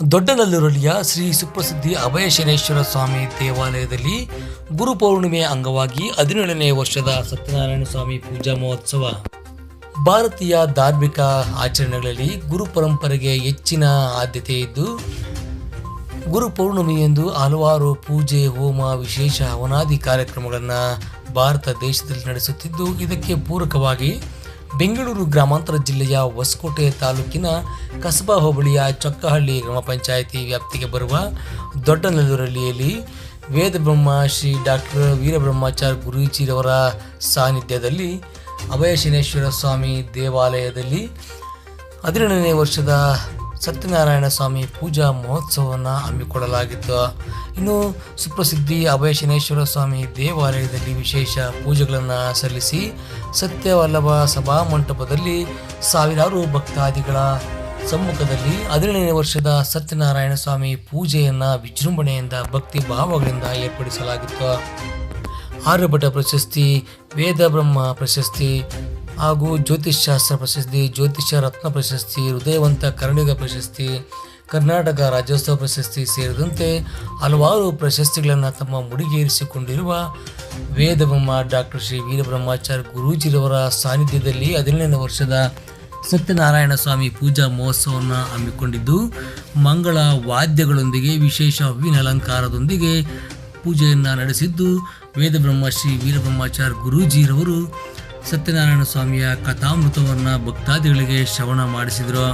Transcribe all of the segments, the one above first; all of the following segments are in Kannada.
ದೊಡ್ಡನಲ್ಲೂರಲ್ಲಿಯ ಶ್ರೀ ಸುಪ್ರಸಿದ್ಧಿ ಅಭಯಶನೇಶ್ವರ ಸ್ವಾಮಿ ದೇವಾಲಯದಲ್ಲಿ ಗುರು ಪೌರ್ಣಿಮೆಯ ಅಂಗವಾಗಿ ಹದಿನೇಳನೇ ವರ್ಷದ ಸತ್ಯನಾರಾಯಣ ಸ್ವಾಮಿ ಪೂಜಾ ಮಹೋತ್ಸವ. ಭಾರತೀಯ ಧಾರ್ಮಿಕ ಆಚರಣೆಗಳಲ್ಲಿ ಗುರು ಪರಂಪರೆಗೆ ಹೆಚ್ಚಿನ ಆದ್ಯತೆ ಇದ್ದು, ಗುರು ಪೌರ್ಣಿಮೆಯಂದು ಹಲವಾರು ಪೂಜೆ, ಹೋಮ, ವಿಶೇಷ, ಹವನಾದಿ ಕಾರ್ಯಕ್ರಮಗಳನ್ನು ಭಾರತ ದೇಶದಲ್ಲಿ ನಡೆಸುತ್ತಿದ್ದು, ಇದಕ್ಕೆ ಪೂರಕವಾಗಿ ಬೆಂಗಳೂರು ಗ್ರಾಮಾಂತರ ಜಿಲ್ಲೆಯ ಹೊಸಕೋಟೆ ತಾಲೂಕಿನ ಕಸಬಾ ಹೋಬಳಿಯ ಚೊಕ್ಕಹಳ್ಳಿ ಗ್ರಾಮ ಪಂಚಾಯಿತಿ ವ್ಯಾಪ್ತಿಗೆ ಬರುವ ದೊಡ್ಡನಲ್ಲೂರಳ್ಳಿಯಲ್ಲಿ ವೇದಬ್ರಹ್ಮ ಶ್ರೀ ಡಾಕ್ಟರ್ ವೀರಬ್ರಹ್ಮಾಚಾರ್ಯ ಗುರೂಜಿರವರ ಸಾನ್ನಿಧ್ಯದಲ್ಲಿ ಅಭಯಶನೇಶ್ವರ ಸ್ವಾಮಿ ದೇವಾಲಯದಲ್ಲಿ ಹದಿನೇಳನೇ ವರ್ಷದ ಸತ್ಯನಾರಾಯಣ ಸ್ವಾಮಿ ಪೂಜಾ ಮಹೋತ್ಸವವನ್ನು ಹಮ್ಮಿಕೊಳ್ಳಲಾಗಿತ್ತು. ಇನ್ನು ಸುಪ್ರಸಿದ್ಧಿ ಅಭಯಶನೇಶ್ವರ ಸ್ವಾಮಿ ದೇವಾಲಯದಲ್ಲಿ ವಿಶೇಷ ಪೂಜೆಗಳನ್ನು ಸಲ್ಲಿಸಿ ಸತ್ಯವಲ್ಲಭ ಸಭಾ ಮಂಟಪದಲ್ಲಿ ಸಾವಿರಾರು ಭಕ್ತಾದಿಗಳ ಸಮ್ಮುಖದಲ್ಲಿ ಹದಿನೇಳನೇ ವರ್ಷದ ಸತ್ಯನಾರಾಯಣ ಸ್ವಾಮಿ ಪೂಜೆಯನ್ನು ವಿಜೃಂಭಣೆಯಿಂದ ಭಕ್ತಿ ಭಾವಗಳಿಂದ ಏರ್ಪಡಿಸಲಾಗಿತ್ತು. ಆರ್ಯಭಟ ಪ್ರಶಸ್ತಿ, ವೇದ ಬ್ರಹ್ಮ ಪ್ರಶಸ್ತಿ ಹಾಗೂ ಜ್ಯೋತಿಷ್ಶಾಸ್ತ್ರ ಪ್ರಶಸ್ತಿ ಜ್ಯೋತಿಷ್ಯ ರತ್ನ ಪ್ರಶಸ್ತಿ, ಹೃದಯವಂತ ಕರ್ಣಿಗ ಪ್ರಶಸ್ತಿ, ಕರ್ನಾಟಕ ರಾಜ್ಯೋತ್ಸವ ಪ್ರಶಸ್ತಿ ಸೇರಿದಂತೆ ಹಲವಾರು ಪ್ರಶಸ್ತಿಗಳನ್ನು ತಮ್ಮ ಮುಡಿಗೇರಿಸಿಕೊಂಡಿರುವ ವೇದಬ್ರಹ್ಮ ಡಾಕ್ಟರ್ ಶ್ರೀ ವೀರಬ್ರಹ್ಮಾಚಾರ್ಯ ಗುರೂಜಿರವರ ಸಾನ್ನಿಧ್ಯದಲ್ಲಿ ಹದಿನೇಳನೇ ವರ್ಷದ ಸತ್ಯನಾರಾಯಣ ಸ್ವಾಮಿ ಪೂಜಾ ಮಹೋತ್ಸವವನ್ನು ಹಮ್ಮಿಕೊಂಡಿದ್ದು, ಮಂಗಳ ವಾದ್ಯಗಳೊಂದಿಗೆ ವಿಶೇಷ ಹೂವಿನ ಅಲಂಕಾರದೊಂದಿಗೆ ಪೂಜೆಯನ್ನು ನಡೆಸಿದ್ದು ವೇದಬ್ರಹ್ಮ ಶ್ರೀ ವೀರಬ್ರಹ್ಮಾಚಾರ್ಯ ಗುರೂಜಿರವರು. ಸತ್ಯನಾರಾಯಣ ಸ್ವಾಮಿಯ ಕಥಾಮೃತವನ್ನು ಭಕ್ತಾದಿಗಳಿಗೆ ಶ್ರವಣ ಮಾಡಿಸಿದರು.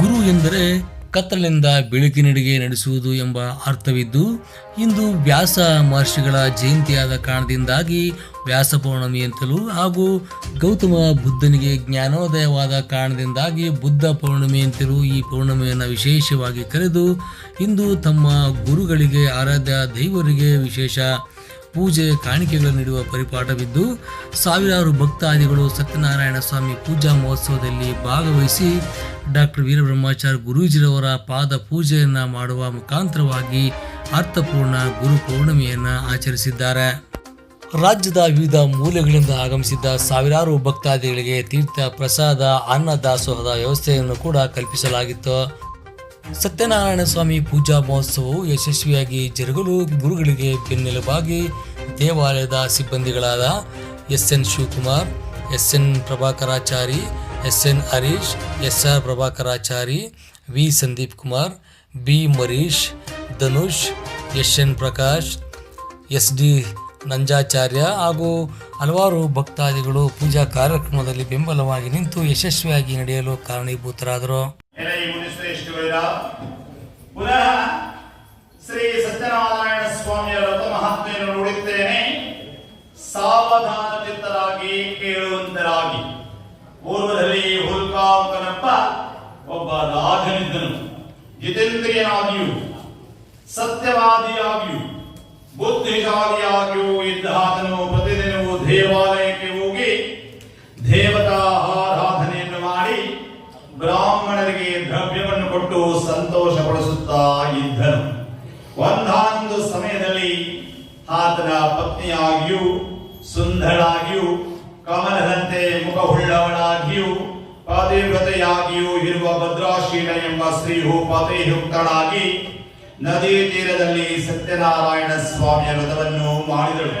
ಗುರು ಎಂದರೆ ಕತ್ತಲಿನಿಂದ ಬೆಳಕಿನಡಿಗೆ ನಡೆಸುವುದು ಎಂಬ ಅರ್ಥವಿದ್ದು, ಇಂದು ವ್ಯಾಸ ಮಹರ್ಷಿಗಳ ಜಯಂತಿಯಾದ ಕಾರಣದಿಂದಾಗಿ ವ್ಯಾಸ ಪೌರ್ಣಮಿ ಅಂತಲೂ ಹಾಗೂ ಗೌತಮ ಬುದ್ಧನಿಗೆ ಜ್ಞಾನೋದಯವಾದ ಕಾರಣದಿಂದಾಗಿ ಬುದ್ಧ ಪೌರ್ಣಮಿ ಅಂತಲೂ ಈ ಪೌರ್ಣಮಿಯನ್ನು ವಿಶೇಷವಾಗಿ ಕರೆದು ಇಂದು ತಮ್ಮ ಗುರುಗಳಿಗೆ, ಆರಾಧ್ಯ ದೈವರಿಗೆ ವಿಶೇಷ ಪೂಜೆ ಕಾಣಿಕೆಗಳನ್ನು ನೀಡುವ ಪರಿಪಾಠವಿದ್ದು, ಸಾವಿರಾರು ಭಕ್ತಾದಿಗಳು ಸತ್ಯನಾರಾಯಣ ಸ್ವಾಮಿ ಪೂಜಾ ಮಹೋತ್ಸವದಲ್ಲಿ ಭಾಗವಹಿಸಿ ಡಾಕ್ಟರ್ ವೀರಬ್ರಹ್ಮಾಚಾರ್ಯ ಗುರೂಜಿರವರ ಪಾದ ಪೂಜೆಯನ್ನು ಮಾಡುವ ಮುಖಾಂತರವಾಗಿ ಅರ್ಥಪೂರ್ಣ ಗುರು ಪೌರ್ಣಿಮೆಯನ್ನು ಆಚರಿಸಿದ್ದಾರೆ. ರಾಜ್ಯದ ವಿವಿಧ ಮೂಲೆಗಳಿಂದ ಆಗಮಿಸಿದ್ದ ಸಾವಿರಾರು ಭಕ್ತಾದಿಗಳಿಗೆ ತೀರ್ಥ ಪ್ರಸಾದ, ಅನ್ನ ದಾಸೋಹದ ವ್ಯವಸ್ಥೆಯನ್ನು ಕೂಡ ಕಲ್ಪಿಸಲಾಗಿತ್ತು. ಸತ್ಯನಾರಾಯಣ ಸ್ವಾಮಿ ಪೂಜಾ ಮಹೋತ್ಸವವು ಯಶಸ್ವಿಯಾಗಿ ಜರುಗಲು ಗುರುಗಳಿಗೆ ಬೆನ್ನೆಲುಬಾಗಿ ದೇವಾಲಯದ ಸಿಬ್ಬಂದಿಗಳಾದ S N Shivakumar S N Prabhakarachari S N Harish S R Prabhakarachari, V Sandeep Kumar, B Marish, Dhanush S N Prakash S D Nanjacharya ಹಾಗೂ ಹಲವಾರು ಭಕ್ತಾದಿಗಳು ಪೂಜಾ ಕಾರ್ಯಕ್ರಮದಲ್ಲಿ ಬೆಂಬಲವಾಗಿ ನಿಂತು ಯಶಸ್ವಿಯಾಗಿ ನಡೆಯಲು ಕಾರಣೀಭೂತರಾದರು. ಪುನಃ ಶ್ರೀ ಸತ್ಯನಾರಾಯಣ ಸ್ವಾಮಿಯ ರಥ ಮಹಾತ್ಮೆಯನ್ನು ನೋಡುತ್ತೇನೆ ಸಾವಧಾನಚಿತ್ತರಾಗಿ ಕೇಳುವಂತರಾಗಿ. ಪೂರ್ವದಲ್ಲಿ ಹುಲ್ಕಾಂಕನಪ್ಪ ಒಬ್ಬ ರಾಜನಿದ್ದನು ಜಿತೇಂದ್ರಿಯನಾಗಿಯೂ, ಸತ್ಯವಾದಿಯಾಗಿಯೂ, ಬುದ್ಧಿಶಾಲಿಯಾಗಿಯೂ ಇದ್ದ ಆತನು ಪ್ರತಿದಿನವೂ ದೇವಾಲಯಕ್ಕೆ ಪತ್ನಿಯಾಗಿಯೂ ಸುಂದರಾಗಿಯೂ ಕಮಲದಂತೆ ಮುಖವುಳ್ಳವಳಾಗಿಯೂ, ಪತಿವ್ರತೆಯಾಗಿಯೂ ಇರುವ ಭದ್ರಾಶೀಲ ಎಂಬ ಸ್ತ್ರೀಯು ಪತಿಯುಕ್ತಳಾಗಿ ನದಿ ತೀರದಲ್ಲಿ ಸತ್ಯನಾರಾಯಣ ಸ್ವಾಮಿಯ ವ್ರತವನ್ನು ಮಾಡಿದಳು.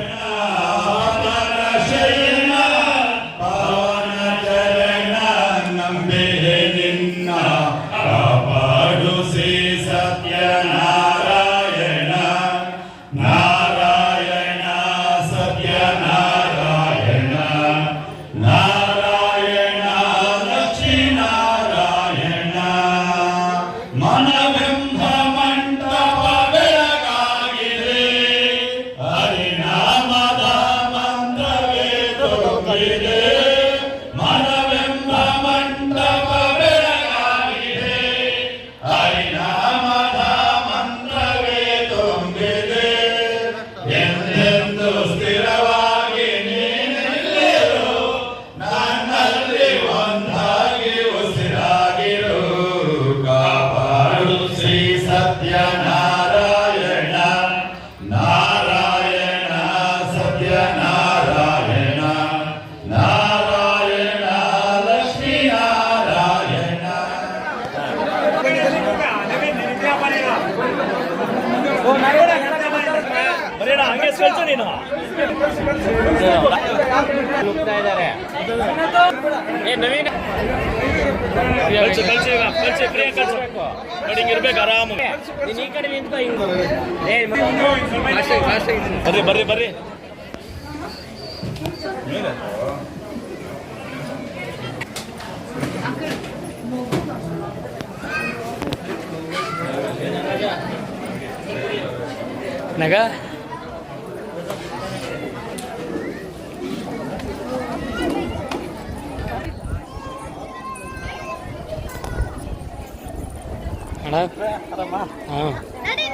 ಬರೀಣ ಹಂಗೆ ಕಳ್ಸು ನೀನು. ಕಳ್ಸು ಕಳ್ಸು ಈಗ ಕಳ್ಸಿ ಫ್ರೀ ಕಳ್ಸ್ಬೇಕು ನೋಡಿ ಹಿಂಗೆ ಇರ್ಬೇಕು ಆರಾಮಾಗಿ ಬರ್ರಿ ಬರ್ರಿ ಬರ್ರಿ. ನಗ? Né? É, huh?